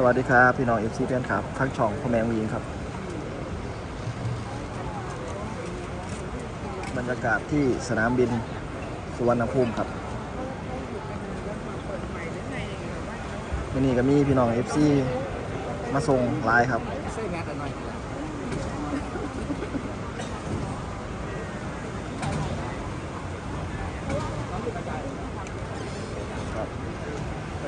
สวัสดีครับ พี่น้องเอฟซีเพื่อนครับทั้งช่องพ่อแมงวีนครับ บรรยากาศที่สนามบินสุวรรณภูมิครับวันนี้ก็มีพี่น้องเอฟซีมาส่งไลน์ครับ ช่วยงานกันหน่อย ครับทาง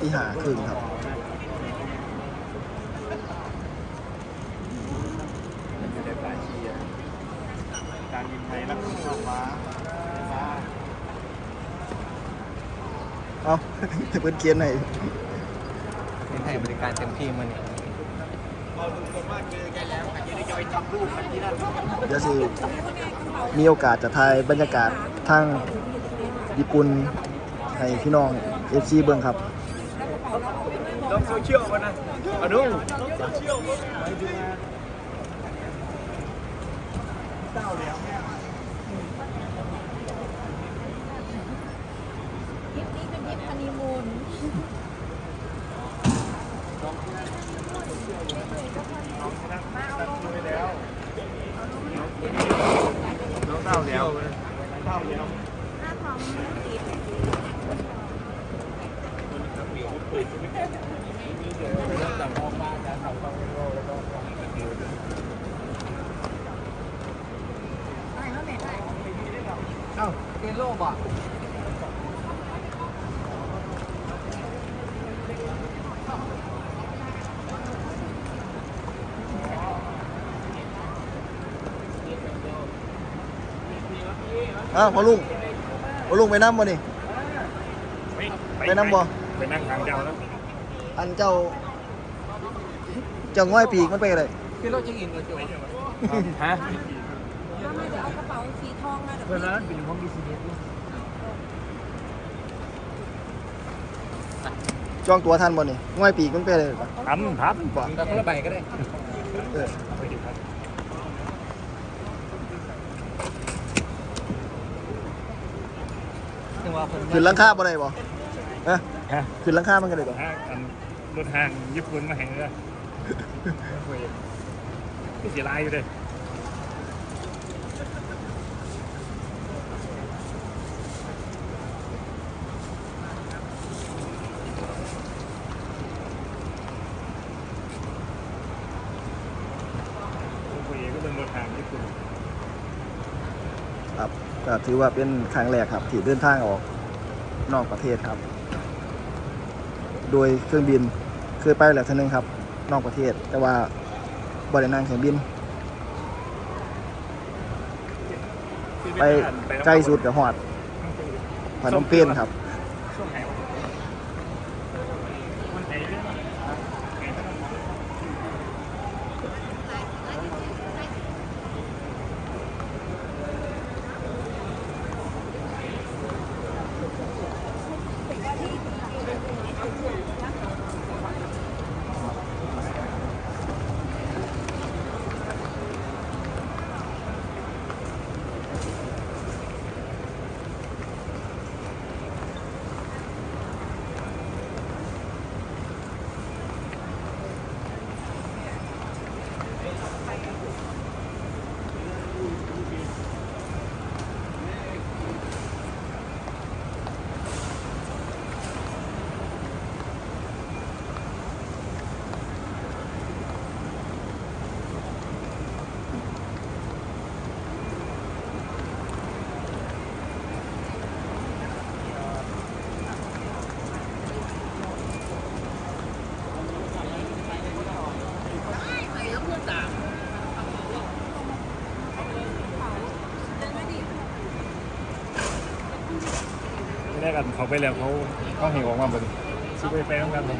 ตีหาครึ่งครับการบินไทยรักษาฟ้าฟ้าเอาเพิ่นเขียนให้เป็นไทยบริการเต็มที่มันเนี่ยเดี๋ยวสิมีโอกาสจะถ่ายบรรยากาศทางญี่ปุ่นให้พี่น้อง FC เบิ่งครับ ลงโซเชียลกันนะอนุทริปนี้เป็นทริปฮันนีมูนน้องเต้าแล้วเต้าแล้วหน้าท้องติด เอ้าเป็น โรคบ่อ้าวพอลุงพอลุงไปน้ำบ่นี่ ไปน้ำบ่ ไปนั่งทางเจ้าแล้วอันเจ้า เจ้าง่อยปีกมันไปอะไรเป็นโรคจิงอินเลยจ้ะฮะแล้วมาจะ เอากระเป๋าสีทองมาเดี๋ยวเพื่อนนั้นเป็นห้องบิสเนสจองตัวทันบ่นี่ง่อยปีกมันไปอะไรปะทำทับบ่แต่คนละใบก็ได้เออไปดิครับถึงว่าเพิ่นขึ้นหลังคาบ่ได้บ่ฮะฮะขึ้นหลังคามันก็ได้บ่ห้างอันรถห้างญี่ปุ่นมาแห่งเลยพี่เสียลายอยู่เลย คุยก็เป็นรถห้างญี่ปุ่น ครับ ก็ถือว่าเป็นครั้งแรกครับ ที่เดินทางออกนอกประเทศครับ โดยเครื่องบินเคยไปแล้วเท่านึงครับ นอกประเทศ แต่ว่าบ่ได้นั่งเครื่องบิน ไปใกล้สุดกับฮอดพนมเปญครับ ช่วงไหนวะ เขาไปแล้วเขาเขาเห็นออกมาบนซื้อไปแฟนกันเลย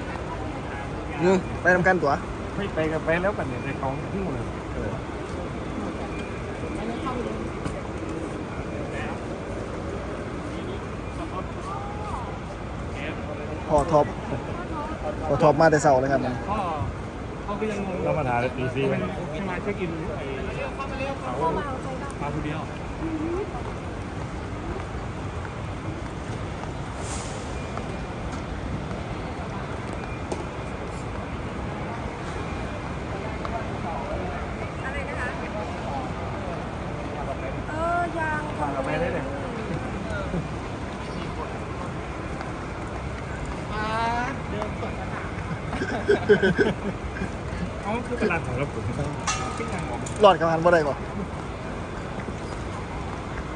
อืมไปทำกันตัวไม่ไปกับไปแล้วกันเนี่ยในของที่หมดเลยพอท็อปพอท็อปมาแต่เสาเลยครับมันพ่อพ่อก็ยังงงเรามาถ่ายตีซีกันที่มาเช็คอินไอ้เขามาคนเดียว อะไรนะคะ เออยาง ฟังกับไปได้เลย เขาคือตลาดของเราผมขึ้นทางออกรอดกับหันบ่ได้ก่อน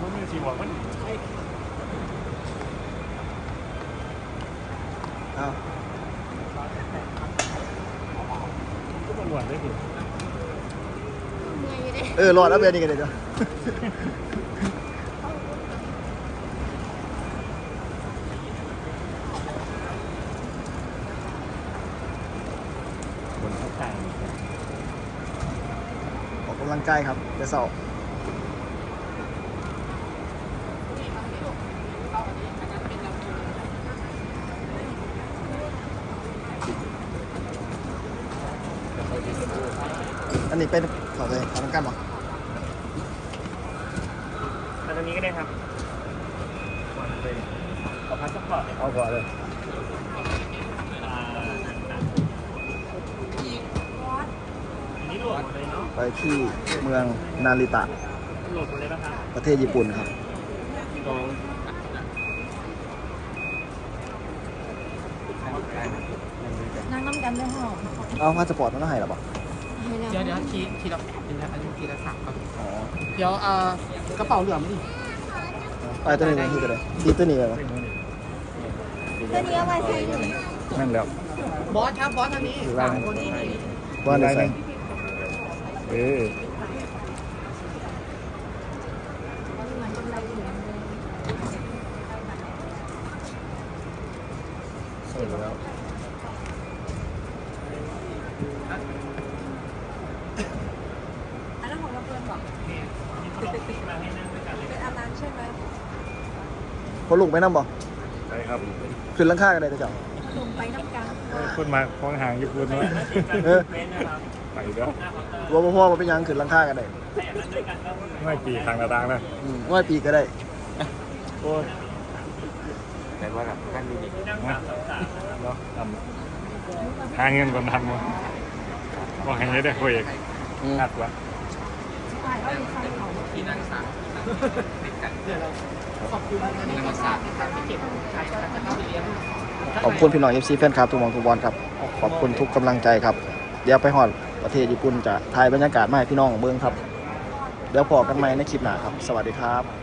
มันมีสีบอกมันอ้าวก็ตำรวจได้ดิเออรอดแล้วเบียร์นี่กันเดี๋ยว คนเข้าใจ ออกกำ ลังกายครับแต่เสาอันนี้เป็นขอเลยขอทำกันบ่อันนี้ก็ได้ครับขอพัสดุก่อนเอาก่อนเลย นี่โหลดหมดเลยเนาะ ไปที่เมืองนาริตะโหลดหมดเลยนะครับประเทศญี่ปุ่นครับตรงนั่งน้ำกันได้หอมเอาพาสปอร์ตมันต้องให้หรอปะเดี๋ยวเดี๋ยวทีทีละทีละอันนี้ทีละสามครับอ๋อเดี๋ยวเอ่อกระเป๋าเหลืองนี่ไปตัวนี้เลยที่ตัวไหนที่ตัวนี้เลยตัวนี้เอาไว้ใส่หนูนั่นแล้วบอสครับบอสอันนี้สามคนนี้ว่าในใส่ เออใส่แล้วอันนั้นของเราเพื่อนบอกเป็นอาบน้ำใช่ไหมพอลุงไปนั่งบ่ใช่ครับขึ้นหลังคากันเลยเจ้าลงไปน้ำกันคนมาของห่างญี่ปุ่นเนาะเออ ไปเด้อตัวพ่อมาเป็นหยังขึ้นหลังคากันได้ไม่ปีทางระดังนะอืมว่าปีก็ได้โอ้ยแต่ว่ากับท่านดูดินะเนาะทำหาเงินก่อนทำมั้งบอกให้ได้คุยอีกอืมนัดวะถ่ายเอาอยู่ใส่เขาที่นักศึกษาเดี๋ยวเราขอบคุณนักศึกษานะครับที่เก็บใช้แล้วก็เข้าไปเรียนขอบคุณพี่น้องเอฟซีแฟนคลับทุกหมองทุกบอลครับ ขอบคุณทุกกำลังใจครับ เดี๋ยวไปฮอด ประเทศญี่ปุ่นจะถ่ายบรรยากาศมาให้พี่น้องเบิ้งครับ เดี๋ยวพอกันใหม่ในคลิปหน้าครับ สวัสดีครับ